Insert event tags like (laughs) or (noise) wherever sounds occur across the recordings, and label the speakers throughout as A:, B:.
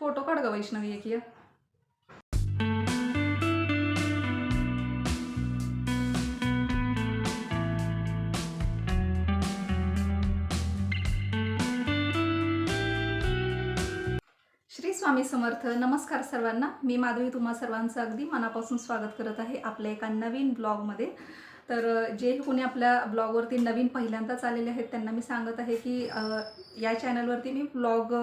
A: Photo काढ ग वैष्णवी एक या. श्री स्वामी समर्थ नमस्कार सर्वांना. मी माधवी तुम्हा सर्वांचं अगदी मनापासून स्वागत करत आहे आपल्या एका नवीन ब्लॉगमध्ये. तर जे कोणी आपल्या ब्लॉगवरती नवीन पहिल्यांदाच आलेले आहेत त्यांना मी सांगत आहे की या चॅनलवरती मी ब्लॉग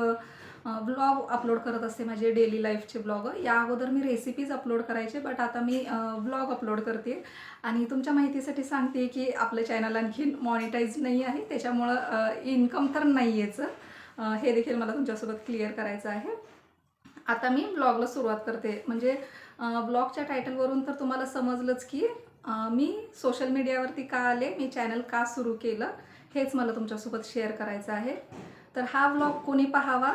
A: ब्लॉग अपलोड करत असते माझे डेली लाईफचे ब्लॉग या अगोदर मी रेसिपीज अपलोड करायचे बट आता मी ब्लॉग अपलोड करते. आणि तुमच्या माहितीसाठी सांगते की आपलं चॅनल आणखीन मॉनिटाईज नाही आहे त्याच्यामुळं इन्कम तर नाही याचं हे देखील मला तुमच्यासोबत क्लिअर करायचं आहे. आता मी ब्लॉगला सुरुवात करते. म्हणजे ब्लॉगच्या टायटलवरून तर तुम्हाला समजलंच की मी सोशल मीडियावरती का आले मी चॅनल का सुरू केलं हेच मला तुमच्यासोबत शेअर करायचं आहे. तर हा ब्लॉग कोणी पाहावा?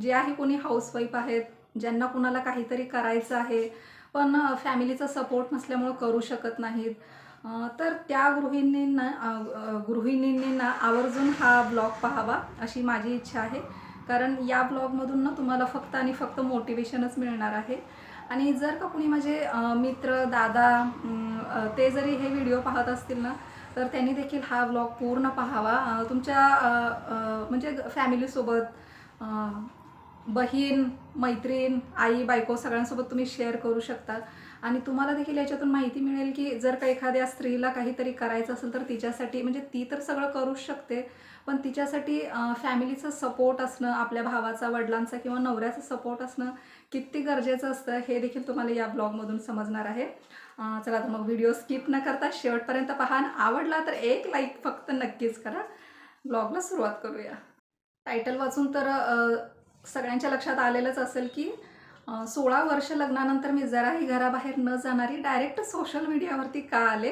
A: जे आहे कोणी हाऊसवाईफ आहेत ज्यांना कुणाला काहीतरी करायचं आहे पण फॅमिलीचा सपोर्ट नसल्यामुळं करू शकत नाहीत. तर त्या गृहिणींना गृहिणींना आवर्जून हा ब्लॉग पाहावा अशी माझी इच्छा आहे. कारण या ब्लॉगमधून ना तुम्हाला फक्त आणि फक्त मोटिवेशनच मिळणार आहे. आणि जर का कोणी माझे मित्र दादा ते जरी हे व्हिडिओ पाहत असतील ना तर त्यांनी देखील हा ब्लॉग पूर्ण पाहावा. तुमच्या म्हणजे फॅमिलीसोबत बहीण मैत्रीण आई बायको सगळ्यांसोबत तुम्ही शेअर करू शकता. आणि तुम्हाला देखील याच्यातून माहिती मिळेल की जर का एखाद्या स्त्रीला काहीतरी करायचं असेल तर तिच्यासाठी म्हणजे ती तर सगळं करूच शकते पण तिच्यासाठी फॅमिलीचा सपोर्ट असणं आपल्या भावाचा वडिलांचा किंवा नवऱ्याचा सपोर्ट असणं किती गरजेचं असतं हे देखील तुम्हाला या ब्लॉगमधून समजणार आहे. चला तर मग व्हिडिओ स्किप न करता शेवटपर्यंत पहा. आवडला तर एक लाईक फक्त नक्कीच करा. ब्लॉगला सुरुवात करूया. टायटल वाचून तर सगळ्यांच्या लक्षात आलेलंच असेल की सोळा वर्ष लग्नानंतर मी जराही घराबाहेर न जाणारी डायरेक्ट सोशल मीडियावरती का आले?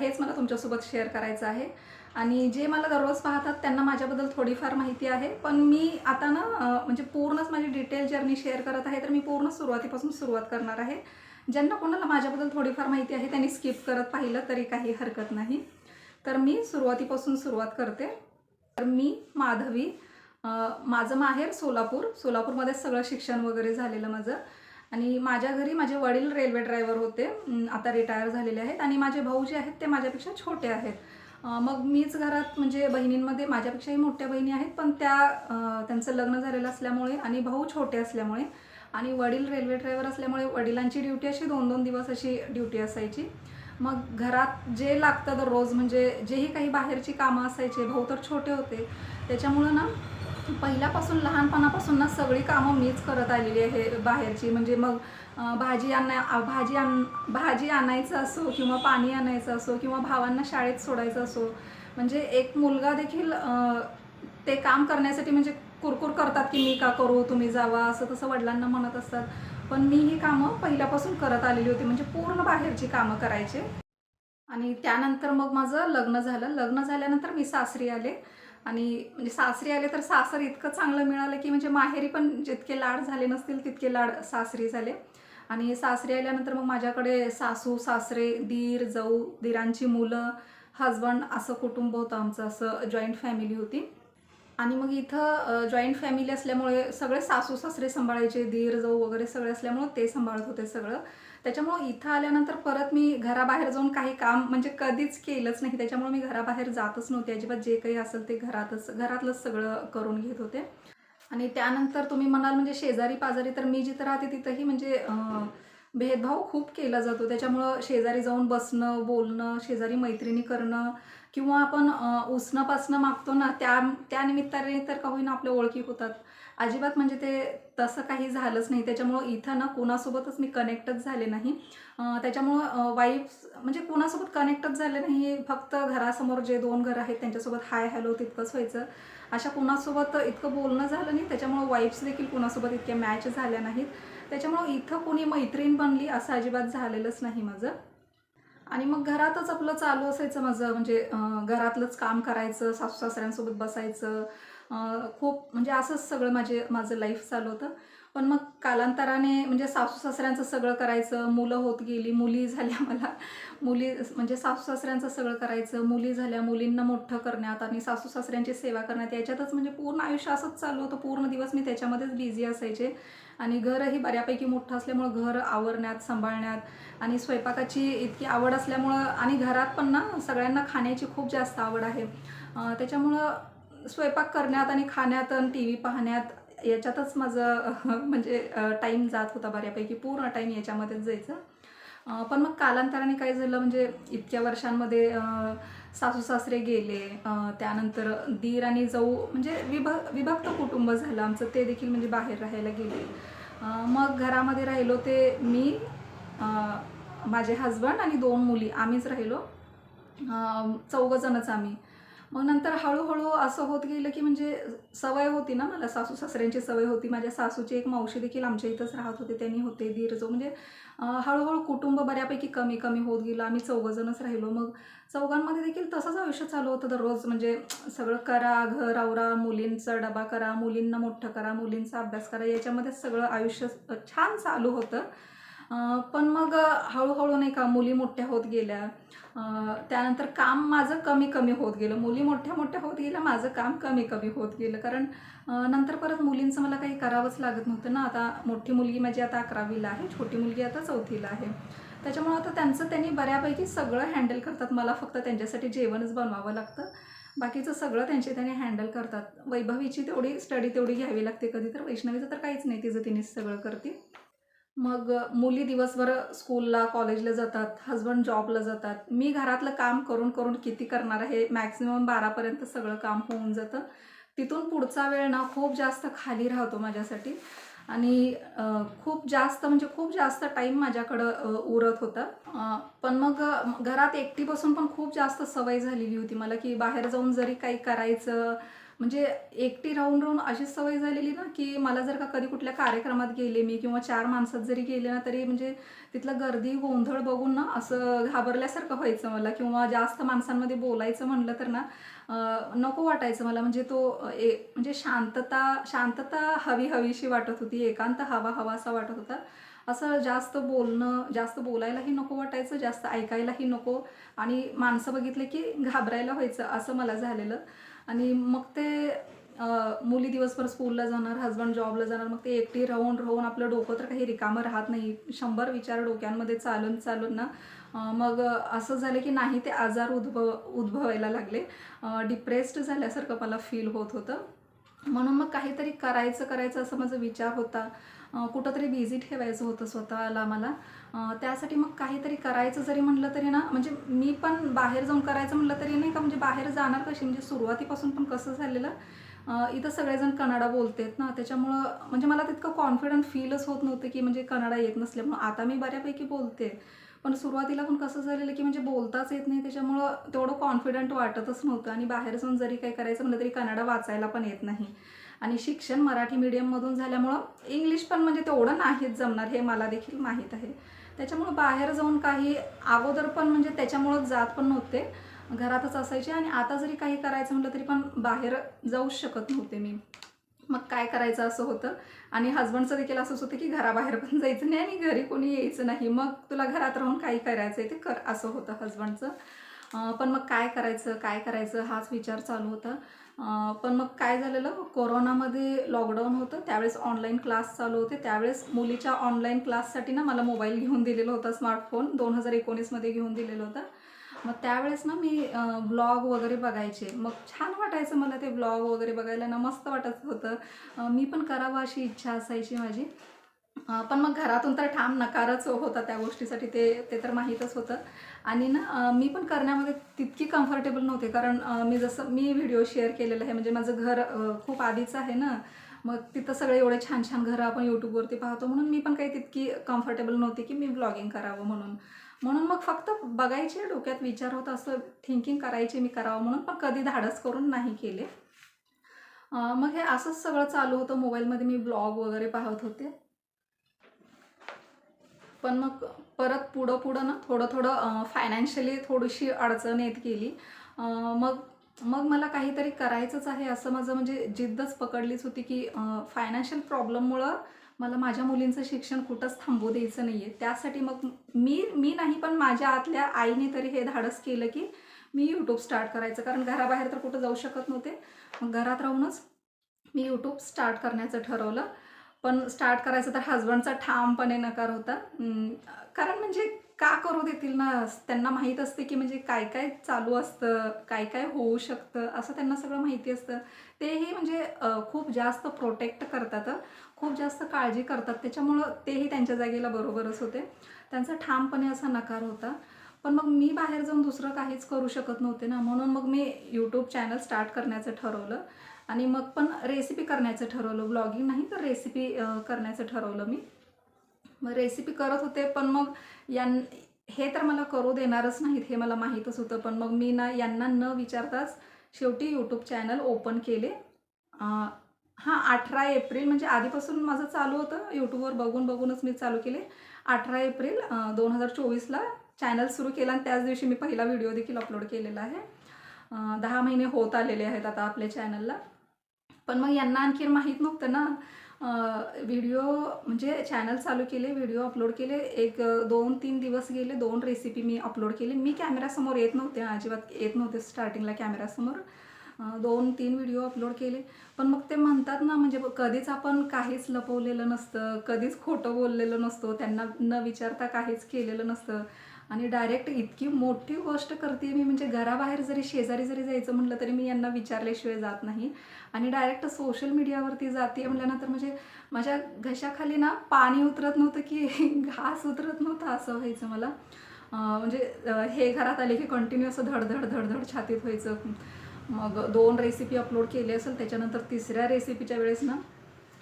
A: हेच मला तुमच्यासोबत शेअर करायचं आहे. आणि जे मला दररोज पाहतात त्यांना माझ्याबद्दल थोडीफार माहिती आहे. पण मी आता ना म्हणजे पूर्णच माझी डिटेल जर्नी शेअर करत आहे तर मी पूर्ण सुरुवातीपासून सुरुवात करणार आहे. ज्यांना कोणाला माझ्याबद्दल थोडीफार माहिती आहे त्यांनी स्किप करत पाहिलं तरी काही हरकत नाही. तर मी सुरुवातीपासून सुरुवात करते. तर मी माधवी माझं माहेर सोलापूर. सोलापूरमध्ये सगळं शिक्षण वगैरे झालेलं माझं. आणि माझ्या घरी माझे वडील रेल्वे ड्रायव्हर होते. आता रिटायर झालेले आहेत. आणि माझे भाऊ जे आहेत ते माझ्यापेक्षा छोटे आहेत. मग मीच घरात म्हणजे बहिणींमध्ये माझ्यापेक्षाही मोठ्या बहिणी आहेत. पण त्या त्यांचं लग्न झालेलं असल्यामुळे आणि भाऊ छोटे असल्यामुळे आणि वडील रेल्वे ड्रायव्हर असल्यामुळे वडिलांची ड्युटी अशी दोन दोन दिवस अशी ड्युटी असायची. मग घरात जे लागतं दररोज म्हणजे जेही काही बाहेरची कामं असायचे भाऊ तर छोटे होते त्याच्यामुळं ना पहिल्यापासून लहानपणापासून ना सगळी कामं मीच करत आलेली आहे बाहेरची. म्हणजे मग भाजी आणा भाजी आण भाजी आणायचं असो किंवा पाणी आणायचं असो किंवा भावांना शाळेत सोडायचं असो म्हणजे एक मुलगा देखील ते काम करण्यासाठी म्हणजे कुरकुर करतात की मी का करू तुम्ही जावा असं तसं वडिलांना म्हणत असतात. पण मी ही कामं पहिल्यापासून करत आलेली होती म्हणजे पूर्ण बाहेरची कामं करायचे. आणि त्यानंतर मग माझं लग्न झालं. लग्न झाल्यानंतर मी सासरी आले. आणि म्हणजे सासरी आले तर सासर इतकं चांगलं मिळालं की म्हणजे माहेरी पण जितके लाड झाले नसतील तितके लाड सासरी झाले. आणि सासरी आल्यानंतर मग माझ्याकडे सासू सासरे दीर जाऊ दीरांची मुलं हजबंड असं कुटुंब होतं आमचं असं जॉईंट फॅमिली होती. आणि मग इथं जॉईंट फॅमिली असल्यामुळे सगळे सासू सासरे सांभाळायचे दीर जाऊ वगैरे सगळे असल्यामुळं ते सांभाळत होते सगळं. त्याच्यामुळं इथं आल्यानंतर परत मी घराबाहेर जाऊन काही काम म्हणजे कधीच केलंच नाही. त्याच्यामुळे मी घराबाहेर जातच नव्हते. अजिबात जे काही असेल ते घरातच घरातलंच सगळं करून घेत होते. आणि त्यानंतर तुम्ही म्हणाल म्हणजे शेजारी पाजारी तर मी जिथं राहते तिथंही म्हणजे भेदभाव खूप केला जातो. त्याच्यामुळं शेजारी जाऊन बसणं बोलणं शेजारी मैत्रिणी करणं किंवा आपण अं, मागतो ना त्या त्या निमित्ताने तर का होईना आपल्या ओळखी होतात. अजिबात म्हणजे ते तसं काही झालंच नाही. त्याच्यामुळं इथं ना कोणासोबतच मी कनेक्टच झाले नाही. त्याच्यामुळं वाईफ म्हणजे कोणासोबत कनेक्टच झाले नाही. फक्त घरासमोर जे दोन घरं आहेत त्यांच्यासोबत हाय हॅलो तितकंच व्हायचं. अशा कुणासोबत इतकं बोलणं झालं नाही. त्याच्यामुळं वाईफ्स देखील कुणासोबत इतक्या मॅच झाल्या नाहीत. त्याच्यामुळं इथं कोणी मैत्रीण बनली असं अजिबात झालेलंच नाही माझं. आणि मग घरातच आपलं चालू असायचं माझं. म्हणजे घरातलंच काम करायचं सासू सासऱ्यांसोबत बसायचं खूप म्हणजे असंच सगळं माझे माझं लाईफ चालू होतं. पण मग कालांतराने म्हणजे सासू सासऱ्यांचं सगळं करायचं मुलं होत गेली मुली झाल्या मला. मुली म्हणजे सासू सासऱ्यांचं सगळं करायचं मुली झाल्या मुलींना मोठं करण्यात आणि सासू सासऱ्यांची सेवा करण्यात याच्यातच म्हणजे पूर्ण आयुष्य असंच चालू होतं. पूर्ण दिवस मी त्याच्यामध्येच बिझी असायचे. आणि घरही बऱ्यापैकी मोठं असल्यामुळं घर आवरण्यात सांभाळण्यात आणि स्वयंपाकाची इतकी आवड असल्यामुळं आणि घरात पण ना सगळ्यांना खाण्याची खूप जास्त आवड आहे. त्याच्यामुळं स्वयंपाक करण्यात आणि खाण्यात आणि टी व्ही पाहण्यात याच्यातच माझं (laughs) म्हणजे टाईम जात होता बऱ्यापैकी. पूर्ण टाईम याच्यामध्येच जायचं. पण मग कालांतराने काय झालं म्हणजे इतक्या वर्षांमध्ये सासू सासरे गेले. त्यानंतर दीर आणि जाऊ म्हणजे विभ विभक्त कुटुंब झालं आमचं. ते देखील म्हणजे बाहेर राहायला गेले. मग घरामध्ये राहिलो ते मी माझे हजबंड आणि दोन मुली. आम्हीच राहिलो. चौघजणच आम्ही. मग नंतर हळूहळू असं होत गेलं की म्हणजे सवय होती ना मला सासू सासऱ्यांची सवय होती. माझ्या सासूची एक मावशी देखील आमच्या इथंच राहत होते त्यांनी होते दीरजो म्हणजे हळूहळू कुटुंब बऱ्यापैकी कमी कमी होत गेलं. आम्ही चौघजणच राहिलो. मग चौघांमध्ये देखील तसंच आयुष्य चालू होतं दररोज. म्हणजे सगळं करा घर आवरा मुलींचा डबा करा मुलींना मोठं करा मुलींचा अभ्यास करा. याच्यामध्ये सगळं आयुष्य छान चालू होतं. पण मग हळूहळू नाही का मुली मोठ्या होत गेल्या. त्यानंतर काम माझं कमी कमी होत गेलं. मुली मोठ्या मोठ्या होत गेल्या माझं काम कमी कमी होत गेलं. कारण नंतर परत मुलींचं मला काही करावंच लागत नव्हतं ना. आता मोठी मुलगी माझी आता अकरावीला आहे छोटी मुलगी आता चौथीला आहे. त्याच्यामुळं आता त्यांचं त्यांनी बऱ्यापैकी सगळं हँडल करतात. मला फक्त त्यांच्यासाठी जेवणच बनवावं लागतं. बाकीचं सगळं त्यांचे त्यांनी हँडल करतात. वैभवीची तेवढी स्टडी तेवढी घ्यावी लागते कधी तर वैष्णवीचं तर काहीच नाही. तिचं तिने सगळं करते. मग मुली दिवसभर स्कूलला कॉलेजला जातात हस्बंड जॉबला जातात. मी घरातलं काम करून करून किती करणार आहे मॅक्सिमम बारापर्यंत सगळं काम होऊन जातं. तिथून पुढचा वेळ ना खूप जास्त खाली राहतो माझ्यासाठी. आणि खूप जास्त म्हणजे खूप जास्त टाईम माझ्याकडं उरत होता. पण मग घरात एकटी बसून पण खूप जास्त सवय झालेली होती मला की बाहेर जाऊन जरी काही करायचं म्हणजे एकटी राहून राहून अशी सवय झालेली ना की मला जर का कधी कुठल्या कार्यक्रमात गेले मी किंवा चार माणसात जरी गेले ना तरी म्हणजे तिथलं गर्दी गोंधळ बघून ना असं घाबरल्यासारखं व्हायचं मला. किंवा जास्त माणसांमध्ये बोलायचं म्हणलं तर ना नको वाटायचं मला. म्हणजे तो ए म्हणजे शांतता शांतता हवी हवीशी वाटत होती एकांत हवा हवा असा वाटत होता. असं जास्त बोलणं जास्त बोलायलाही नको वाटायचं जास्त ऐकायलाही नको. आणि माणसं बघितले की घाबरायला व्हायचं असं मला झालेलं. आणि मग ते मुली दिवसभर स्कूलला जाणार हजबंड जॉबला जाणार मग ते एकटी राहून राहून आपलं डोकं तर काही रिकामं राहत नाही. शंभर विचार डोक्यांमध्ये चालून चालून ना. मग असं झालं की नाही ते आजार उद्भव उद्भवायला लागले. डिप्रेस्ड झाल्यासारखं मला फील होत होतं. म्हणून मग काहीतरी करायचं करायचं असं माझा विचार होता. कुठंतरी बिझी ठेवायचं होतं स्वतःला मला. त्यासाठी मग काहीतरी करायचं जरी म्हटलं तरी ना म्हणजे मी पण बाहेर जाऊन करायचं म्हटलं तरी नाही का म्हणजे बाहेर जाणार कशी? म्हणजे सुरुवातीपासून पण कसं झालेलं? इथं सगळेजण कन्नडा बोलतेत ना त्याच्यामुळं म्हणजे मला तितकं कॉन्फिडंट फीलच होत नव्हतं की म्हणजे कन्नडा येत नसल्यामुळं. आता मी बऱ्यापैकी बोलते पण सुरुवातीला पण कसं झालेलं की म्हणजे बोलताच येत नाही त्याच्यामुळं तेवढं कॉन्फिडंट वाटतच नव्हतं. आणि बाहेर जाऊन जरी काही करायचं म्हटलं तरी कन्नडा वाचायला पण येत नाही. आणि शिक्षण मराठी मीडियममधून झाल्यामुळं इंग्लिश पण म्हणजे तेवढं नाहीच जमणार हे मला देखील माहीत आहे. त्याच्यामुळं बाहेर जाऊन काही अगोदर पण म्हणजे त्याच्यामुळं जात पण नव्हते. घरातच असायचे आणि आता जरी काही करायचं म्हटलं तरी पण बाहेर जाऊच शकत नव्हते मी. मग काय करायचं असं होतं? आणि हस्बंडचं देखील असंच होतं की घराबाहेर पण जायचं नाही आणि घरी कोणी यायचं नाही. मग तुला घरात राहून काही करायचं आहे ते कर असं होतं हस्बंडचं पण मग काय करायचं काय करायचं हाच विचार चालू होता. पण मग काय झालेलं? कोरोनामध्ये लॉकडाऊन होतं. त्यावेळेस ऑनलाईन क्लास चालू होते. त्यावेळेस मुलीच्या ऑनलाईन क्लाससाठी ना मला मोबाईल घेऊन दिलेला होता स्मार्टफोन दोन हजार एकोणीसमध्ये घेऊन दिलेला होता. मग त्यावेळेस ना मी ब्लॉग वगैरे बघायचे. मग छान वाटायचं मला ते ब्लॉग वगैरे बघायला. ना मस्त वाटत होतं. मी पण करावं अशी इच्छा असायची माझी. पण मग घरातून तर ठाम नकारच होता त्या गोष्टीसाठी ते ते तर माहीतच होतं. आणि ना मी पण करण्यामध्ये तितकी कम्फर्टेबल नव्हते कारण मी जसं मी व्हिडिओ शेअर केलेला आहे म्हणजे माझं घर खूप आधीचं आहे ना मग तिथं सगळे एवढे छान छान घरं आपण यूट्यूबवरती पाहतो म्हणून मी पण काही तितकी कम्फर्टेबल नव्हती की मी ब्लॉगिंग करावं म्हणून. म्हणून मग फक्त बघायचे डोक्यात विचार होता असं थिंकिंग करायचे मी करावं म्हणून पण कधी धाडस करून नाही केले. मग हे असंच सगळं चालू होतं मोबाईलमध्ये मी ब्लॉग वगैरे पाहत होते. पण मग परत पुढं पुढं ना थोडं थोडं फायनान्शियली थोडीशी अडचण येत गेली. मग मग मला काहीतरी करायचंच आहे असं माझं म्हणजे जिद्दच पकडलीच होती की फायनान्शियल प्रॉब्लेममुळं मला माझ्या मुलींचं शिक्षण कुठंच थांबू द्यायचं नाही आहे त्यासाठी मग मी मी नाही पण माझ्या आतल्या आईने तरी हे धाडस केलं की मी यूट्यूब स्टार्ट करायचं. कारण घराबाहेर तर कुठं जाऊ शकत नव्हते. मग घरात राहूनच मी यूट्यूब स्टार्ट करण्याचं ठरवलं. पण स्टार्ट करायचं तर हजबंडचा ठामपणे नकार होता. कारण म्हणजे का करू देतील ना? त्यांना माहीत असते की म्हणजे काय काय चालू असतं काय काय होऊ शकतं असं त्यांना सगळं माहिती असतं. तेही म्हणजे खूप जास्त प्रोटेक्ट करतात खूप जास्त काळजी करतात. त्याच्यामुळं तेही त्यांच्या जागेला बरोबरच होते. त्यांचा ठामपणे असा नकार होता. पण मग मी बाहेर जाऊन दुसरं काहीच करू शकत नव्हते ना. म्हणून मग मी यूट्यूब चॅनल स्टार्ट करण्याचं ठरवलं. आणि मग पण रेसिपी करण्याचं ठरवलं. ब्लॉगिंग नाही तर रेसिपी करण्याचं ठरवलं मी. मग रेसिपी करत होते पण मग यां हे तर मला करू देणारच नाहीत हे मला माहीतच होतं. पण मग मी ना यांना न विचारताच शेवटी यूट्यूब चॅनल ओपन केले. हां अठरा एप्रिल म्हणजे आधीपासून माझं चालू होतं. यूट्यूबवर बघून बघूनच मी चालू केले. अठरा एप्रिल दोन हजार चोवीसला चॅनल सुरू केला आणि त्याच दिवशी मी पहिला व्हिडिओ देखील अपलोड केलेला आहे. दहा महिने होत आलेले आहेत आता आपल्या चॅनलला पण मग यांना आणखीन माहीत नव्हतं ना. व्हिडिओ म्हणजे चॅनल चालू केले व्हिडिओ अपलोड केले. एक दोन तीन दिवस गेले दोन रेसिपी मी अपलोड केली. मी कॅमेरासमोर येत नव्हते अजिबात येत नव्हते स्टार्टिंगला कॅमेरासमोर दोन तीन व्हिडिओ अपलोड केले. पण मग ते म्हणतात ना म्हणजे कधीच आपण काहीच लपवलेलं नसतं कधीच खोटं बोललेलं नसतो त्यांना न विचारता काहीच केलेलं नसतं. आणि डायरेक्ट इतकी मोठी गोष्ट करते मी म्हणजे घराबाहेर जरी शेजारी जरी जायचं म्हटलं तरी मी यांना विचारल्याशिवाय जात नाही. आणि डायरेक्ट सोशल मीडियावरती जाते म्हटल्यानंतर म्हणजे माझ्या घशाखाली ना पाणी उतरत नव्हतं की (laughs) घास उतरत नव्हतं असं व्हायचं मला. म्हणजे हे घरात आले की कंटिन्यू असं धडधड धडधड छातीत व्हायचं. मग दोन रेसिपी अपलोड केली असेल त्याच्यानंतर तिसऱ्या रेसिपीच्या वेळेस ना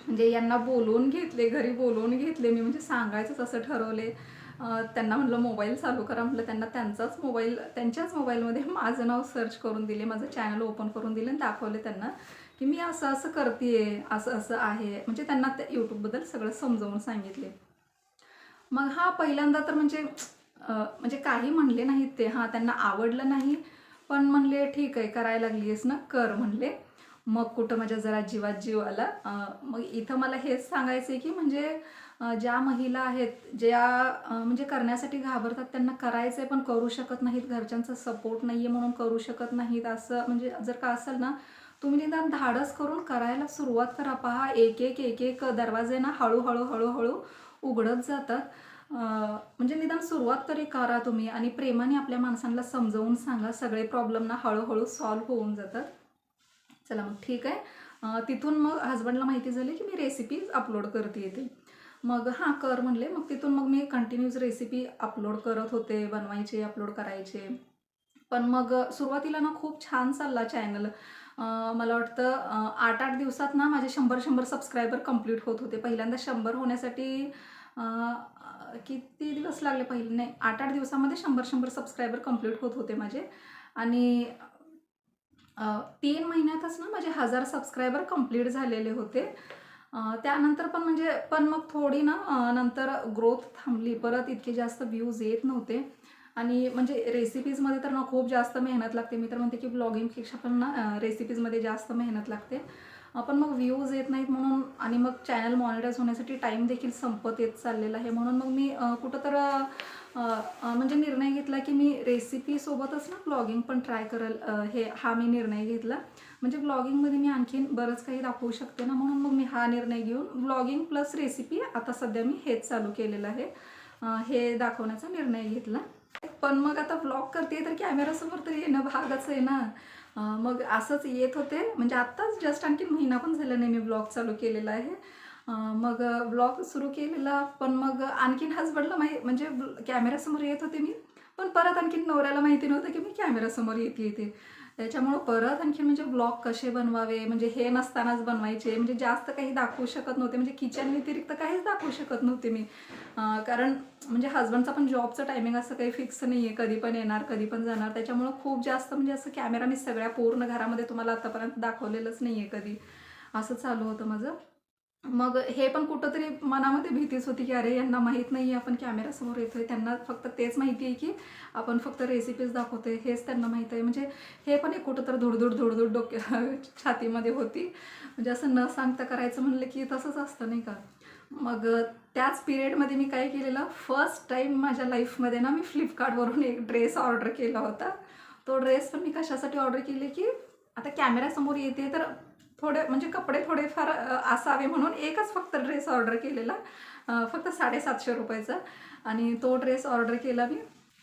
A: म्हणजे यांना बोलवून घेतले घरी बोलवून घेतले मी म्हणजे सांगायचंच असं ठरवले त्यांना म्हटलं मोबाईल चालू करा. म्हटलं त्यांना त्यांचाच मोबाईल त्यांच्याच मोबाईलमध्ये माझं नाव सर्च करून दिले माझं चॅनल ओपन करून दिले आणि दाखवले त्यांना की मी असं असं करते असं असं आहे. म्हणजे त्यांना त्या यूट्यूबबद्दल सगळं समजावून सांगितले. मग हा पहिल्यांदा तर म्हणजे म्हणजे काही म्हणले नाहीत ते. हां त्यांना आवडलं नाही पण म्हणले ठीक आहे करायला लागलीस ना कर म्हणले. मग कुठं माझ्या जरा जीवात जीव आला. मग इथं मला हेच सांगायचं आहे की म्हणजे ज्या महिला आहेत ज्या म्हणजे करण्यासाठी घाबरतात त्यांना करायचं आहे पण करू शकत नाहीत घरच्यांचा सपोर्ट नाही आहे म्हणून करू शकत नाहीत असं म्हणजे जर का असेल ना तुम्ही निदान धाडस करून करायला सुरुवात करा. पहा एक एक एक एक दरवाजे ना हळूहळू हळूहळू उघडत जातात. म्हणजे निदान सुरुवात तरी करा तुम्ही आणि प्रेमाने आपल्या माणसांना समजवून सांगा. सगळे प्रॉब्लेम ना हळूहळू सॉल्व्ह होऊन जातात. चला मग ठीक आहे. तिथून मग हजबंडला माहिती झाली की मी रेसिपीज अपलोड करते येते मग हां कर म्हणले. मग तिथून मग मी कंटिन्यूज रेसिपी अपलोड करत होते बनवायचे अपलोड करायचे. पण मग सुरुवातीला ना खूप छान चालला चॅनल मला वाटतं आठ आठ दिवसात ना माझे शंभर शंभर सबस्क्रायबर कंप्लीट होत होते. पहिल्यांदा शंभर होण्यासाठी किती दिवस लागले पहिले? नाही आठ आठ दिवसामध्ये शंभर शंभर सबस्क्रायबर कंप्लीट होत होते माझे. आणि तीन महिन्यातच ना माझे हजार सबस्क्रायबर कंप्लीट झालेले होते. त्यानंतर पण म्हणजे पण मग थोडी ना नंतर ग्रोथ थांबली. परत इतके जास्त व्ह्यूज येत नव्हते. आणि म्हणजे रेसिपीजमध्ये तर ना खूप जास्त मेहनत लागते. मी तर म्हणते की ब्लॉगिंगपेक्षा पण ना रेसिपीजमध्ये जास्त मेहनत लागते. पण मग व्ह्यूज येत नाहीत म्हणून आणि मग चॅनल मॉनिटाईज होण्यासाठी टाईम देखील संपत येत चाललेला आहे. म्हणून मग मी कुठं तर म्हणजे निर्णय घेतला की मी रेसिपीसोबतच ना ब्लॉगिंग पण ट्राय करेल हे हा मी निर्णय घेतला. म्हणजे ब्लॉगिंगमध्ये मी आणखीन बरंच काही दाखवू शकते ना म्हणून मग मी हा निर्णय घेऊन ब्लॉगिंग प्लस रेसिपी आता सध्या मी हेच चालू केलेलं आहे. हे दाखवण्याचा निर्णय घेतला. पण मग आता ब्लॉग करते तर कॅमेरासमोर तर येणं भागच आहे ना. मग असंच येत होते. म्हणजे आत्ताच जस्ट आणखीन महिना पण झाला नाही मी ब्लॉग चालू केलेला आहे. मग ब्लॉग सुरू केलेला पण मग आणखीन हजबंडला माही म्हणजे कॅमेरासमोर येत होते मी. पण परत आणखीन नवऱ्याला माहिती नव्हतं की मी कॅमेरासमोर येते येते त्याच्यामुळं परत आणखी म्हणजे ब्लॉग कसे बनवावे म्हणजे हे नसतानाच बनवायचे म्हणजे जास्त काही दाखवू शकत नव्हते म्हणजे किचन व्यतिरिक्त काहीच दाखवू शकत नव्हते मी. कारण म्हणजे हजबंडचा पण जॉबचं टायमिंग असं काही फिक्स नाही आहे कधी पण येणार कधी पण जाणार. त्याच्यामुळं खूप जास्त म्हणजे असं कॅमेरा मी सगळ्या पूर्ण घरामध्ये तुम्हाला आतापर्यंत दाखवलेलंच नाही आहे कधी. असं चालू होतं माझं. मग हे पण कुठंतरी मनामध्ये भीतीच होती की अरे यांना माहीत नाही आहे आपण कॅमेऱ्यासमोर येतोय. त्यांना फक्त तेच माहिती आहे की आपण फक्त रेसिपीज दाखवतोय हेच त्यांना माहीत आहे. म्हणजे हे पण एक कुठं तर धुडधुड धुडधुड डोक्या (laughs) छातीमध्ये होती. म्हणजे असं न सांगता करायचं म्हणलं की तसंच असतं नाही का? मग त्याच पिरियडमध्ये मी काय केलेलं? फर्स्ट टाईम माझ्या लाईफमध्ये ना मी फ्लिपकार्टवरून एक ड्रेस ऑर्डर केला होता. तो ड्रेस पण मी कशासाठी ऑर्डर केले की आता कॅमेऱ्यासमोर येते तर थोडे म्हणजे कपडे थोडेफार असावे म्हणून एकच फक्त ड्रेस ऑर्डर केलेला. फक्त साडेसातशे रुपयाचा. आणि तो ड्रेस ऑर्डर केला मी.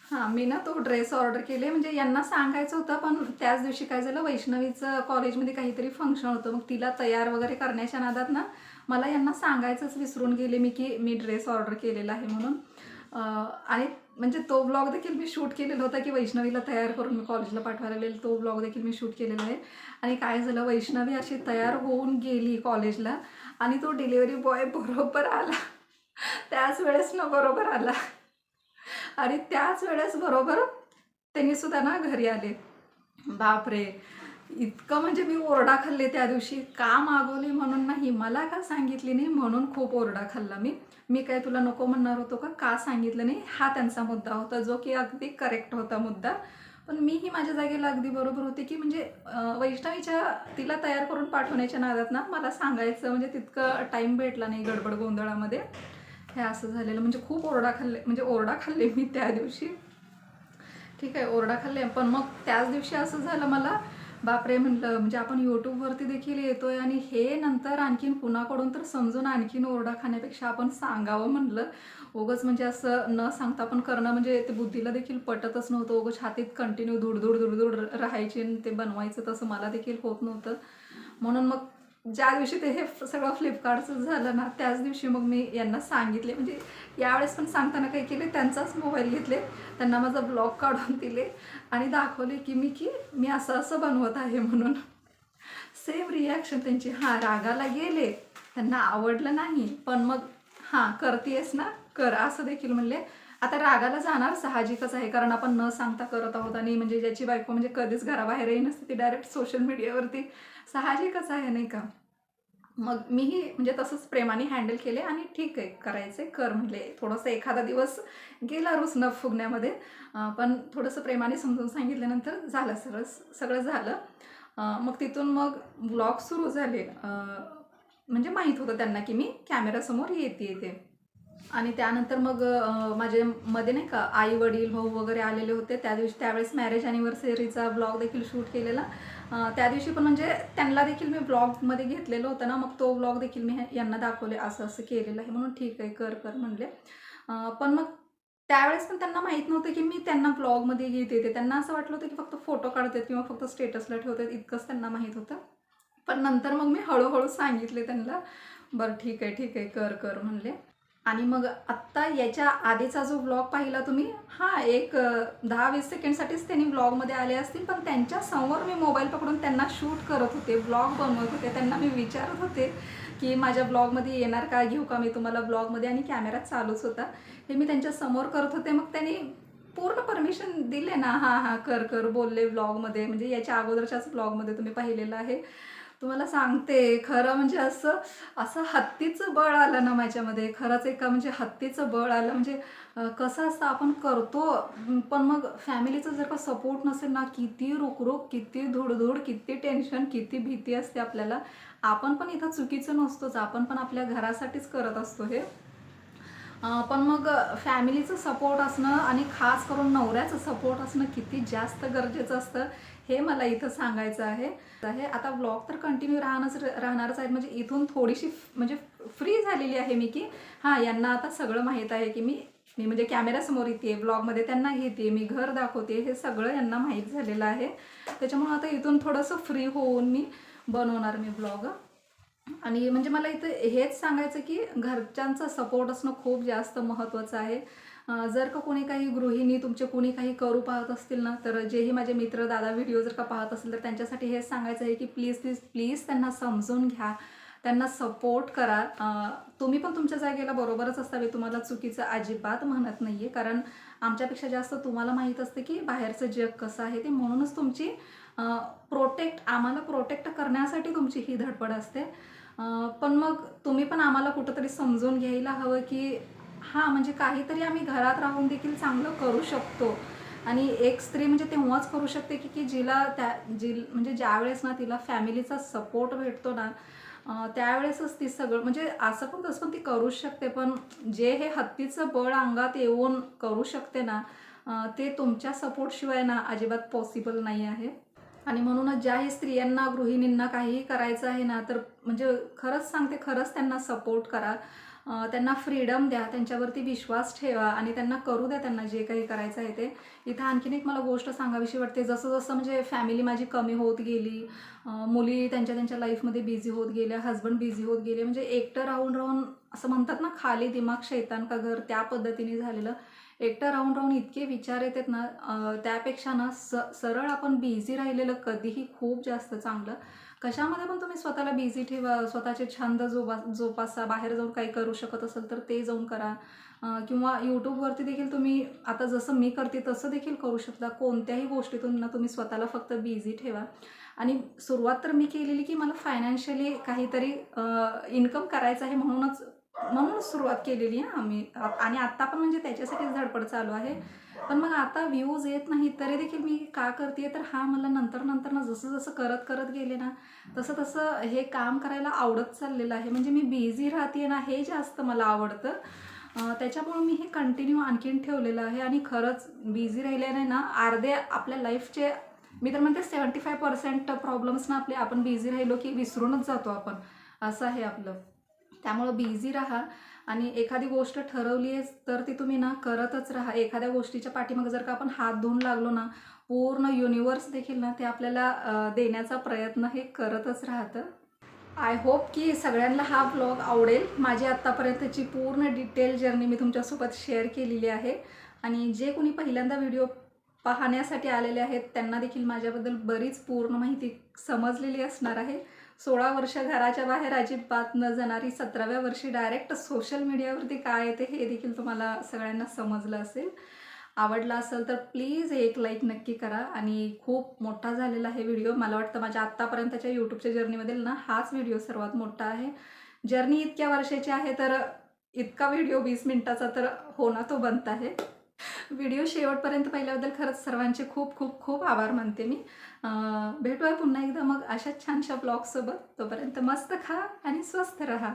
A: हां मी ना तो ड्रेस ऑर्डर केले. म्हणजे यांना सांगायचं होतं पण त्याच दिवशी काय झालं वैष्णवीचं कॉलेजमध्ये काहीतरी फंक्शन होतं. मग तिला तयार वगैरे करण्याच्या नादात ना मला यांना सांगायचंच विसरून गेले मी की मी ड्रेस ऑर्डर केलेला आहे म्हणून. आणि म्हणजे तो ब्लॉग देखील मी शूट केलेला होता की वैष्णवीला तयार करून मी कॉलेजला पाठवायला गेले. तो ब्लॉग देखील मी शूट केलेला आहे. आणि काय झालं वैष्णवी अशी तयार होऊन गेली कॉलेजला आणि तो डिलिव्हरी बॉय बरोबर आला. त्याच वेळेस ना बरोबर आला. आणि त्याच वेळेस बरोबर त्यांनी सुद्धा ना घरी आले. बापरे! इतकं म्हणजे मी ओरडा खाल्ले त्या दिवशी. का मागवली म्हणून नाही? मला का सांगितली नाही? म्हणून खूप ओरडा खाल्ला मी. मी काय तुला नको म्हणणार होतो का? का सांगितलं नाही? हा त्यांचा मुद्दा होता जो की अगदी करेक्ट होता मुद्दा. पण मीही माझ्या जागेला अगदी बरोबर होते की म्हणजे वैष्णवीच्या तिला तयार करून पाठवण्याच्या नादात ना मला सांगायचं म्हणजे तितकं टाईम भेटला नाही गडबड गोंधळामध्ये. हे असं झालेलं. म्हणजे खूप ओरडा खाल्ले म्हणजे ओरडा खाल्ले मी त्या दिवशी. ठीक आहे ओरडा खाल्ले. पण मग त्याच दिवशी असं झालं मला बापरे म्हटलं म्हणजे आपण यूट्यूबवरती देखील येतोय आणि हे नंतर आणखीन कुणाकडून तर समजून आणखीन ओरडा खाण्यापेक्षा आपण सांगावं म्हणलं. ओगच म्हणजे असं न सांगता पण करणं म्हणजे ते बुद्धीला देखील पटतच नव्हतं. उगच छातीत कंटिन्यू धुडधुड धुडधुड राहायची आणि ते बनवायचं तसं मला देखील होत नव्हतं. म्हणून मग ज्या दिवशी ते हे सगळं फ्लिपकार्टचं झालं ना त्याच दिवशी मग मी यांना सांगितले. म्हणजे यावेळेस पण सांगताना काही केले त्यांचाच मोबाईल घेतले. त्यांना माझा ब्लॉग काढून दिले आणि दाखवले की मी की मी असं असं बनवत आहे म्हणून. सेम रिॲक्शन त्यांची. हां रागाला गेले. त्यांना आवडलं नाही. पण मग हां करतेस ना? कर असं देखील म्हणले. आता रागाला जाणार साहजिकच आहे कारण आपण न सांगता करत आहोत आणि म्हणजे ज्याची बायको म्हणजे कधीच घराबाहेरही नसते ती डायरेक्ट सोशल मीडियावरती साहजिकच आहे नाही का? मग मीही म्हणजे तसंच प्रेमाने हँडल केले आणि ठीक आहे करायचे कर म्हणले थोडंसं एखादा दिवस गेला रुसणं फुगण्यामध्ये. पण थोडंसं प्रेमाने समजून सांगितल्यानंतर झालं सरळ सगळं झालं. मग तिथून मग ब्लॉग सुरू झाले. म्हणजे माहीत होतं त्यांना की मी कॅमेरासमोर येते येते. आणि त्यानंतर मग माझे मध्ये नाही का आई वडील भाऊ वगैरे आलेले होते. त्या दिवशी त्यावेळेस मॅरेज ॲनिव्हर्सरीचा ब्लॉग देखील शूट केलेला. त्या दिवशी पण म्हणजे त्यांना देखील मी ब्लॉगमध्ये घेतलेलं होतं ना. मग तो ब्लॉग देखील मी यांना दाखवले असं असं केलेलं आहे म्हणून ठीक आहे कर कर म्हणले. पण मग त्यावेळेस पण त्यांना माहीत नव्हतं की मी त्यांना ब्लॉगमध्ये घेत येते. त्यांना असं वाटलं होतं की फक्त फोटो काढतात किंवा फक्त स्टेटसला ठेवतात इतकंच त्यांना माहीत होतं. पण नंतर मग मी हळूहळू सांगितले त्यांना. बरं ठीक आहे ठीक आहे कर कर म्हणले. आणि मग आत्ता याच्या आधीचा जो ब्लॉग पाहिला तुम्ही हां एक दहा वीस सेकंडसाठीच त्यांनी ब्लॉगमध्ये आले असतील पण त्यांच्यासमोर मी मोबाईल पकडून त्यांना शूट करत होते ब्लॉग बनवत होते. त्यांना मी विचारत होते की माझ्या ब्लॉगमध्ये येणार का घेऊ का मी तुम्हाला ब्लॉगमध्ये आणि कॅमेरा चालूच होता. हे मी त्यांच्यासमोर करत होते. मग त्यांनी पूर्ण परमिशन दिले ना हां हां कर कर बोलले ब्लॉगमध्ये म्हणजे याच्या अगोदरच्याच ब्लॉगमध्ये तुम्ही पाहिलेलं आहे. तुम्हाला सांगते खरं म्हणजे असं असं हत्तीचं बळ आलं ना माझ्यामध्ये. खरंच एका म्हणजे हत्तीचं बळ आलं. म्हणजे कसं असतं आपण करतो पण मग फॅमिलीचं जर का सपोर्ट नसेल ना किती रुकरुक किती धुडधुड किती टेन्शन किती भीती असते आपल्याला. आपण पण इथं चुकीचं नसतोच. आपण पण आपल्या घरासाठीच करत असतो हे. पण मग फॅमिलीचं सपोर्ट असणं आणि खास करून नवऱ्याचं सपोर्ट असणं किती जास्त गरजेचं असतं. हे मला इथं सांगायचं आहे. हे आता ब्लॉग तर कंटिन्यू राहणंच राहणारच आहे म्हणजे इथून थोडीशी म्हणजे फ्री झालेली आहे मी की हां यांना आता सगळं माहीत आहे की मी मी म्हणजे कॅमेऱ्यासमोर येते ब्लॉगमध्ये त्यांना घेते मी घर दाखवते. हे सगळं यांना माहीत झालेलं आहे. त्याच्यामुळं आता इथून थोडंसं फ्री होऊन मी बनवणार मी ब्लॉग आणि म्हणजे मला इथं हेच सांगायचं की घरच्यांचा सपोर्ट असणं खूप जास्त महत्त्वाचं आहे. जर का कोणी काही गृहिणी तुमचे कोणी काही करू पाहत असतील ना तर जेही माझे मित्र दादा व्हिडिओ जर का पाहत असतील तर त्यांच्यासाठी हेच सांगायचं आहे की प्लीज प्लीज प्लीज त्यांना समजून घ्या. त्यांना सपोर्ट करा. तुम्ही पण तुमच्या जागेला बरोबरच असावे. तुम्हाला चुकीचं अजिबात म्हणत नाही आहे कारण आमच्यापेक्षा जास्त तुम्हाला माहीत असते की बाहेरचं जग कसं आहे ते. म्हणूनच तुमची प्रोटेक्ट आम्हाला प्रोटेक्ट करण्यासाठी तुमची ही धडपड असते. पण मग तुम्ही पण आम्हाला कुठंतरी समजून घ्यायला हवं की हां म्हणजे काहीतरी आम्ही घरात राहून देखील चांगलं करू शकतो. आणि एक स्त्री म्हणजे तेव्हाच करू शकते की की जिला त्या जी म्हणजे ज्यावेळेस ना तिला फॅमिलीचा सपोर्ट भेटतो ना त्यावेळेसच ती सगळं म्हणजे असं पण तसं पण ती करू शकते. पण जे हे हत्तीचं बळ अंगात येऊन करू शकते ना ते तुमच्या सपोर्टशिवाय ना अजिबात पॉसिबल नाही आहे. आणि म्हणूनच ज्याही स्त्रियांना गृहिणींना काहीही करायचं आहे ना तर म्हणजे खरंच सांगते खरंच त्यांना सपोर्ट करा. त्यांना फ्रीडम द्या त्यांच्यावरती विश्वास ठेवा आणि त्यांना करू द्या त्यांना जे काही करायचं आहे ते. इथं आणखीन एक मला गोष्ट सांगावीशी वाटते. जसं जसं म्हणजे फॅमिली माझी कमी होत गेली मुली त्यांच्या त्यांच्या लाईफमध्ये बिझी होत गेल्या हस्बंड बिझी होत गेले म्हणजे एकटं राहून राहून असं म्हणतात ना खाली दिमाग शैतान का घर त्या पद्धतीने झालेलं. एकटं राहून राहून इतके विचार येतात ना त्यापेक्षा ना स सरळ आपण बिझी राहिलेलं कधीही खूप जास्त चांगलं. कशामध्ये पण तुम्ही स्वतःला बिझी ठेवा स्वतःचे छंद जोपा जोपासा बाहेर जाऊन काही करू शकत असेल तर ते जाऊन करा. किंवा यूट्यूबवरती देखील तुम्ही आता जसं मी करते तसं देखील करू शकता. कोणत्याही गोष्टीतून ना तुम्ही स्वतःला फक्त बिझी ठेवा. आणि सुरुवात तर मी केलेली की मला फायनान्शियली काहीतरी इन्कम करायचं आहे म्हणूनच म्हणून सुरुवात केलेली आहे आम्ही. आणि आत्ता पण म्हणजे त्याच्यासाठीच धडपड चालू आहे. पण मग आता व्ह्यूज येत नाही तरी देखील मी का करते तर हा मला नंतर नंतर ना जसं जसं करत करत गेले ना तसं तसं हे काम करायला आवडत चाललेलं आहे. म्हणजे मी बिझी राहते ना हे जास्त मला आवडतं. त्याच्यामुळं त्याच्यामुळे मी हे कंटिन्यू आणखीन ठेवलेलं आहे. आणि खरंच बिझी राहिल्याने ना अर्धे आपल्या लाईफचे मी तर म्हणते सेवन्टी फाय पर्सेंट प्रॉब्लेम्स ना आपले आपण बिझी राहिलो की विसरूनच जातो आपण. असं आहे आपलं. त्यामुळं बिझी राहा. आणि एखादी गोष्ट ठरवली आहे तर ती तुम्ही ना करतच राहा. एखाद्या गोष्टीच्या पाठीमागे जर का आपण हात धुवून लागलो ना पूर्ण युनिवर्स देखील ना ते आपल्याला देण्याचा प्रयत्न हे करतच राहतं. आय होप की सगळ्यांना हा ब्लॉग आवडेल. माझी आत्तापर्यंतची पूर्ण डिटेल जर्नी मी तुमच्यासोबत शेअर केलेली आहे. आणि जे कोणी पहिल्यांदा व्हिडिओ पाहण्यासाठी आलेले आहेत त्यांना देखील माझ्याबद्दल बरीच पूर्ण माहिती समजलेली असणार आहे. सोळा वर्ष घराच्या बाहेर अजिबात न जाणारी सतराव्या वर्षी डायरेक्ट सोशल मीडियावरती काय येते हे देखील तुम्हाला सगळ्यांना समजलं असेल. आवडला असेल तर प्लीज एक लाईक नक्की करा आणि खूप मोठा झालेला आहे व्हिडिओ मला वाटतं माझ्या आत्तापर्यंतच्या यूट्यूबच्या जर्नीमधील ना हाच व्हिडिओ सर्वात मोठा आहे. जर्नी इतक्या वर्षाची आहे तर इतका व्हिडिओ वीस मिनिटाचा तर होणं तो बनत आहे. व्हिडिओ शेवटपर्यंत पाहिल्याबद्दल खरंच सर्वांचे खूप खूप खूप आभार मानते मी. भेटूया पुन्हा एकदा मग अशाच छानशा ब्लॉगसोबत तोपर्यंत मस्त खा आणि स्वस्त रहा.